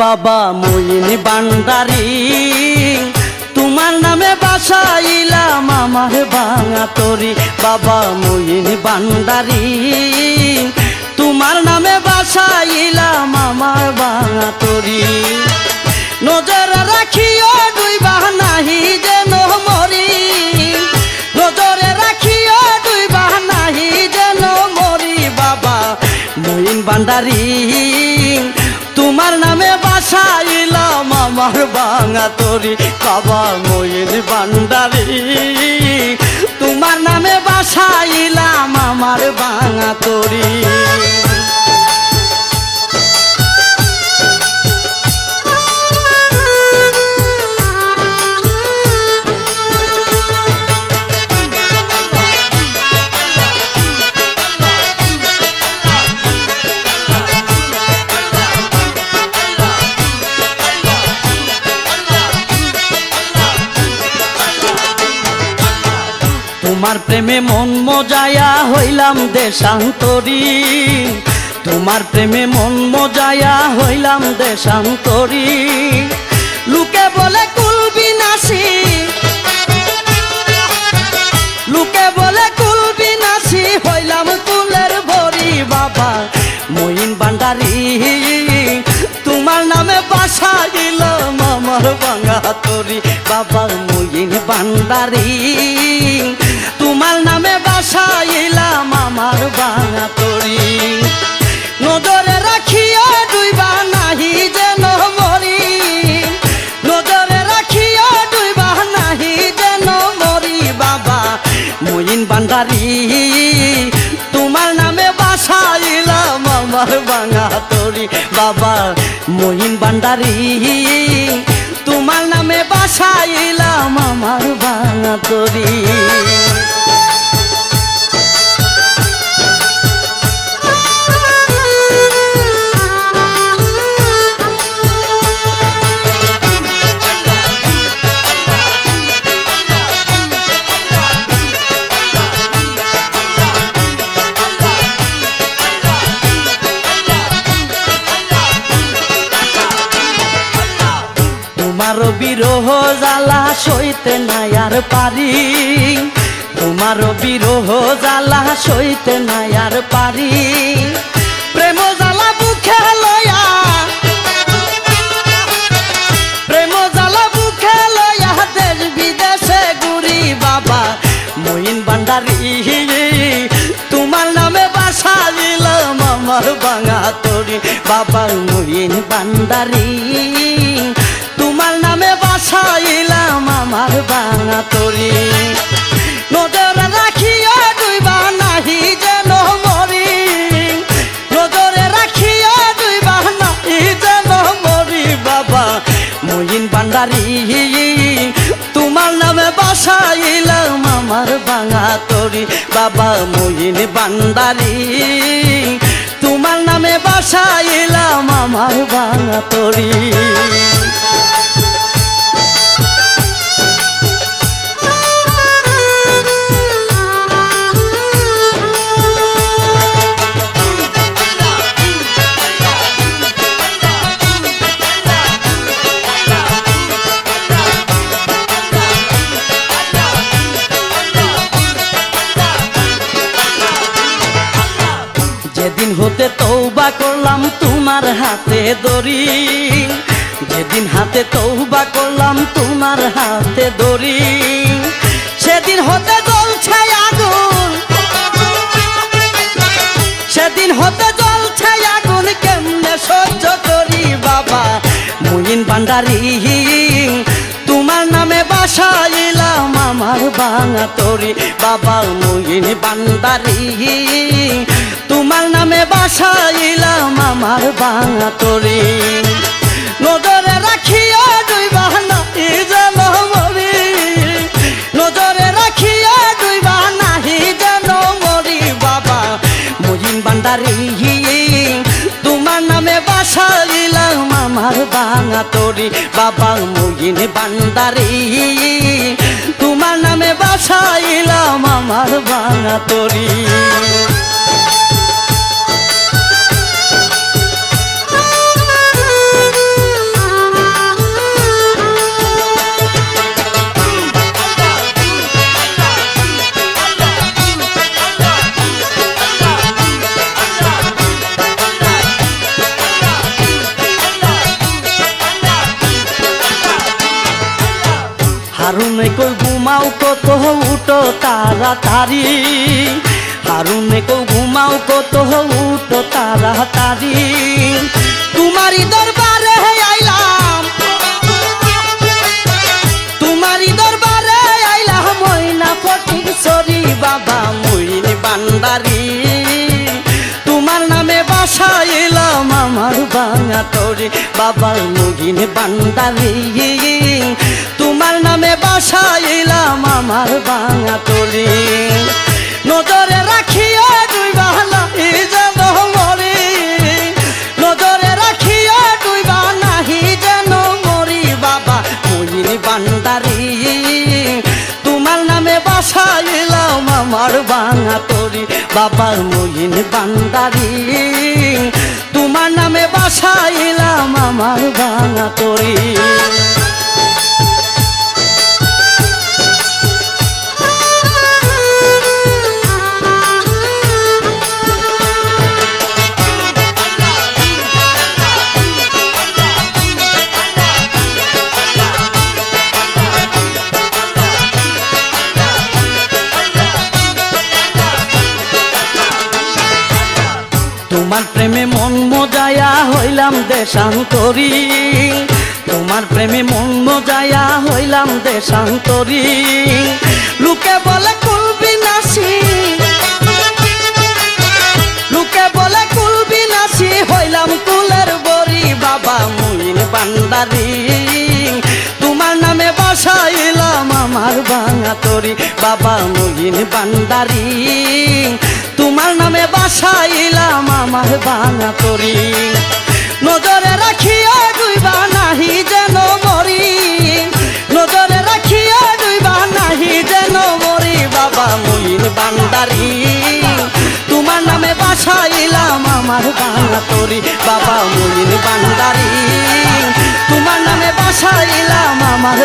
বাবা মইন বান্দারি, তোমার নামে বাসাইলাম আমার ভাঙা তরি। বাবা মইন বান্দারি, তোমার নামে বাসাইলাম আমার ভাঙা তরি। নজর রাখিও দুই বাহানাহি যেন মরি। নজরে রাখিও দুই বাহানাহি যেন মরি। বাবা মইন বান্দারি নামে বাসাইলাম আমার বাঙা তরি বাবা ময়ের বান্ডারি তোমার নামে বাসাইলাম আমার বাঙা তরি। তোমার প্রেমে মন মজায়া হইলাম দেশান্তরী। তোমার প্রেমে মন মজায়া হইলাম দেশান্তরী। মইন তোমার নামে বাসাইলাম আমার বাঙা তরি বাবা মহিন বান্ডারি তোমার নামে বাসাইলাম আমার বাঙা তরি বিরহ জ্বালা সইতে নাই আর পারি। তোমার বিরহ জ্বালা সইতে নাই আর পারি। প্রেম জ্বালা বুকে লয়া, প্রেম জ্বালা বুকে লয়া দেশ বিদেশে ঘুরি বাবা। মইন বান্ডারি তোমার নামে বাসা দিলাম আমার বাঙা তরি। বাবা মইন তোমার নামে বাসাইলাম আমার বাঙা তরি। নজরে রাখিও দুইবা নাহি যেন মরি। নজরে রাখিও দুইবা নাহি যেন মরি, বাবা। মইন বান্ডারি তোমার নামে বাসাইলাম আমার বাঙা তরি। বাবা মইন বান্ডারি তোমার নামে বাসাইলাম আমার বাঙা তরি। হতে তৌবা করলাম তোমার হাতে দড়ি। যেদিন হাতে তৌবা করলাম তোমার হাতে দড়ি, সেদিন হতে জ্বলছে আগুন। সেদিন হতে জ্বলছে আগুন, কেমনে সহ্য করি বাবা? মুইন বান্ডারি তোমার নামে বাসাইলাম আমার বাঙা তরি, বাবা মুইন বান্ডারি তোমার নামে বাসাইলাম আমার বাঙা তরি। নজরে রাখিও দুই বাহানা যেন মরি। নজরে রাখিও দুই বাহানাহি যেন মরি, বাবা মুজিন বান্ডারি তোমার নামে বাসাইলাম আমার বাঙা তরি, বাবা মুজিন বান্ডারি তোমার বাসাইলাম আমার বাঙা তরি। ঘুমাও কত উঠো তাড়াতাড়ি? হারুনে কেউ ঘুমাও কত উঠো তাড়াতাড়ি? তোমারই দরবারে আইলাম। তোমারই দরবারে আইলাম, ময়না ফটিক সরি বাবা মইন বান্দারি বাঙা তোরে, বাবার মুগিন বান্দারি তোমার নামে বাসা এলাম আমার বাঙা তোরে। নজরে রাখিয়া দুই বালা যেন মরে নজরে রাখিয়া দুই বা নাহি যেন মরি বাবা মইন বান্দারি তোমার নামে বাসা এলাম আমার বাঙা তোরি বাবার মইন বান্দারি তোমার নামে বাসাইলাম আমার ভাঙা তোরি তোমার প্রেমে মন মজায়া হইলাম দেশান্তরি। তোমার প্রেমে মন মজায়া হইলাম দেশান্তরি। লোকে বলে কুলবি নাসি লোকে বলে কুলবি নাসি হইলাম কুলের বরি বাবা মুইন বান্দারি তোমার নামে বাসাইলাম আমার ভাঙা তরি বাবা মুইন বান্দারি তোমার নামে বাসাইলাম আমার ভাঙা তরি নজরে রাখিয়া দুইবা নাহি যেন মরি। নজরে রাখিয়া দুইবা নাহি যেন মরি, বাবা মুইন বান্দারি। তোমার নামে বাসাইলাম আমার বাংলা তরি বাবা মুইন বান্দারি। তোমার নামে বাসাইলাম আমার